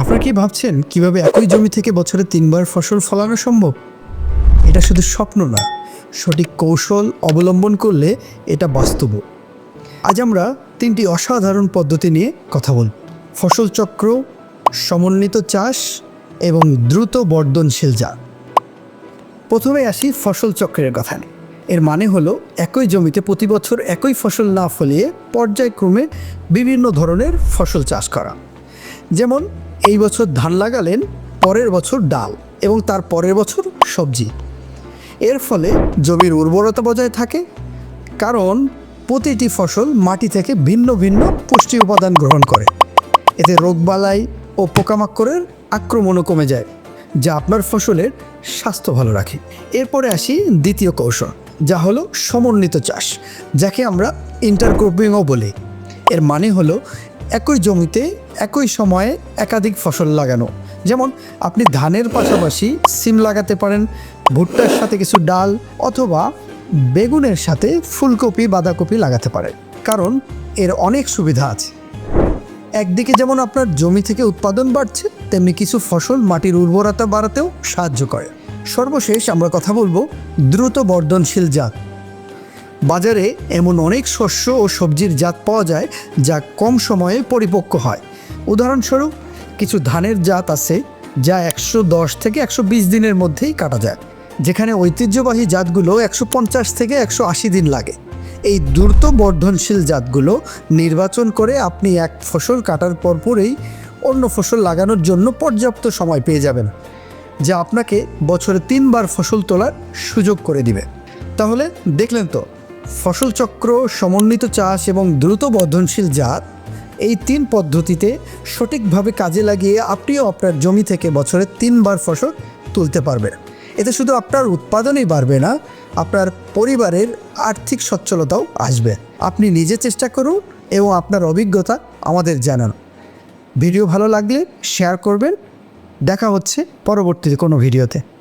আপনারা কি ভাবছেন কীভাবে একই জমি থেকে বছরে তিনবার ফসল ফলানো সম্ভব? এটা শুধু স্বপ্ন না, সঠিক কৌশল অবলম্বন করলে এটা বাস্তব। আজ আমরা তিনটি অসাধারণ পদ্ধতি নিয়ে কথা বলব। ফসল চক্র, সমন্বিত চাষ এবং দ্রুত বর্ধনশীল জাত। প্রথমে আসি ফসল চক্রের কথা এর মানে হলো একই জমিতে প্রতি বছর একই ফসল না ফলিয়ে পর্যায়ক্রমে বিভিন্ন ধরনের ফসল চাষ করা। যেমন এই বছর ধান লাগালেন, পরের বছর ডাল এবং তার পরের বছর সবজি। এর ফলে জমির উর্বরতা বজায় থাকে, কারণ প্রতিটি ফসল মাটি থেকে ভিন্ন ভিন্ন পুষ্টি উপাদান গ্রহণ করে। এতে রোগবালাই ও পোকামাকড়ের আক্রমণও কমে যায়, যা আপনার ফসলের স্বাস্থ্য ভালো রাখে। এরপরে আসি দ্বিতীয় কৌশল, যা হলো সমন্বিত চাষ, যাকে আমরা ইন্টারক্রপিংও বলি। এর মানে হলো একই জমিতে, একই সময়ে একাধিক ফসল লাগানো। যেমন, আপনি ধানের পাশাপাশি সিম লাগাতে পারেন, ভুট্টার সাথে কিছু ডাল অথবা বেগুনের সাথে ফুলকপি, বাঁধাকপি লাগাতে পারেন। কারণ, এর অনেক সুবিধা আছে। একদিকে যেমন আপনার জমি থেকে উৎপাদন বাড়ছে, তেমনি কিছু ফসল মাটির উর্বরতা বাড়াতেও সাহায্য করে। সর্বশেষ আমরা কথা বলব দ্রুত বর্ধনশীল জাত। বাজারে এমন অনেক শস্য ও সবজির জাত পাওয়া যায় যা কম সময়ে পরিপক্ক হয়। উদাহরণস্বরূপ, কিছু ধানের জাত আছে যা একশো দশ থেকে একশো বিশ দিনের মধ্যেই কাটা যায়, যেখানে ঐতিহ্যবাহী জাতগুলো একশো পঞ্চাশ থেকে একশো আশি দিন লাগে। এই দ্রুত বর্ধনশীল জাতগুলো নির্বাচন করে আপনি এক ফসল কাটার পরপরেই অন্য ফসল লাগানোর জন্য পর্যাপ্ত সময় পেয়ে যাবেন, যা আপনাকে বছরে তিনবার ফসল তোলার সুযোগ করে দিবে। তাহলে দেখলেন তো ফসল চক্র, সমন্বিত চাষ এবং দ্রুত বর্ধনশীল জাত, এই তিন পদ্ধতিতে সঠিকভাবে কাজে লাগিয়ে আপনিও আপনার জমি থেকে বছরে তিনবার ফসল তুলতে পারবেন। এতে শুধু আপনার উৎপাদনই বাড়বে না, আপনার পরিবারের আর্থিক সচ্ছলতাও আসবে। আপনি নিজে চেষ্টা করুন এবং আপনার অভিজ্ঞতা আমাদের জানান। ভিডিও ভালো লাগলে শেয়ার করবেন। দেখা হচ্ছে পরবর্তী কোনো ভিডিওতে।